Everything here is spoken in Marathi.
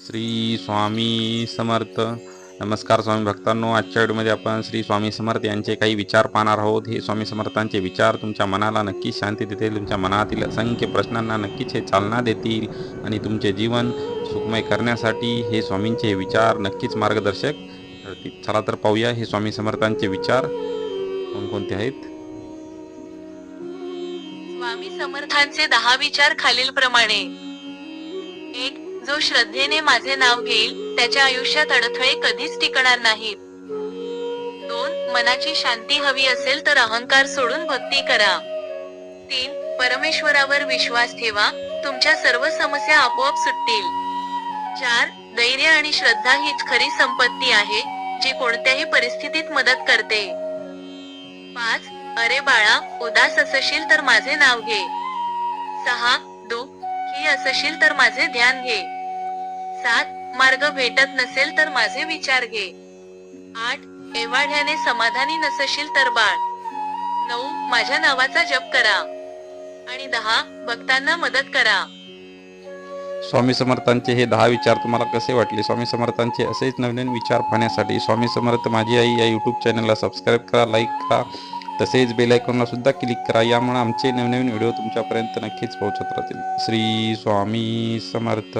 श्री स्वामी समर्थ. नमस्कार स्वामी भक्तांनो आजच्या व्हिडिओमध्ये आपण श्री स्वामी समर्थ यांचे काही विचार पाहणार आहोत. हे स्वामी समर्थांचे विचार तुमच्या मनाला नक्कीच शांती देतील तुमच्या मनातील असंख्य प्रश्नांना नक्कीच हे चालना देतील आणि तुमचे जीवन सुखमय करण्यासाठी हे स्वामींचे विचार नक्कीच मार्गदर्शक ठरतील. चला तर पाहूया हे स्वामी समर्थांचे विचार. कोणकोणते आहेत? स्वामी समर्थांचे दहा विचार खालीलप्रमाणे. जो श्रद्धेने माझे नाव घेईल त्याच्या आयुष्यात अडथळे कधीच टिकणार नाहीत. दोन मनाची शांती हवी असेल तर अहंकार सोडून भक्ती करा. तीन परमेश्वरावर विश्वास ठेवा. तुमच्या सर्व समस्या आपोआप सुटतील. चार धैर्य आणि श्रद्धा हीच खरी संपत्ती आहे जी कोणत्याही परिस्थितीत मदत करते. पाच अरे बाळा उदास असशील तर माझे नाव घे. सहा दुःखी असशील तर माझे ध्यान घे. सात मार्ग भेटत नसेल तर माझे विचार घे. आठ एवाढ्याने समाधानी नसशील तर बाळ. नऊ माझ्या नावाचा जप करा. आणि दहा भक्तांना मदत करा. स्वामी समर्थांचे हे दहा विचार तुम्हाला कसे वाटले? स्वामी समर्थांचे असेच नवनवीन विचार पाहण्यासाठी स्वामी समर्थ माझी आई या यूट्यूब चॅनलला सबस्क्राईब करा लाईक करा. तसेच बेलायकॉनला सुद्धा क्लिक करा. यामुळे आमचे नवनवीन व्हिडिओ तुमच्यापर्यंत नक्कीच पोहोचत राहतील. श्री स्वामी समर्थ.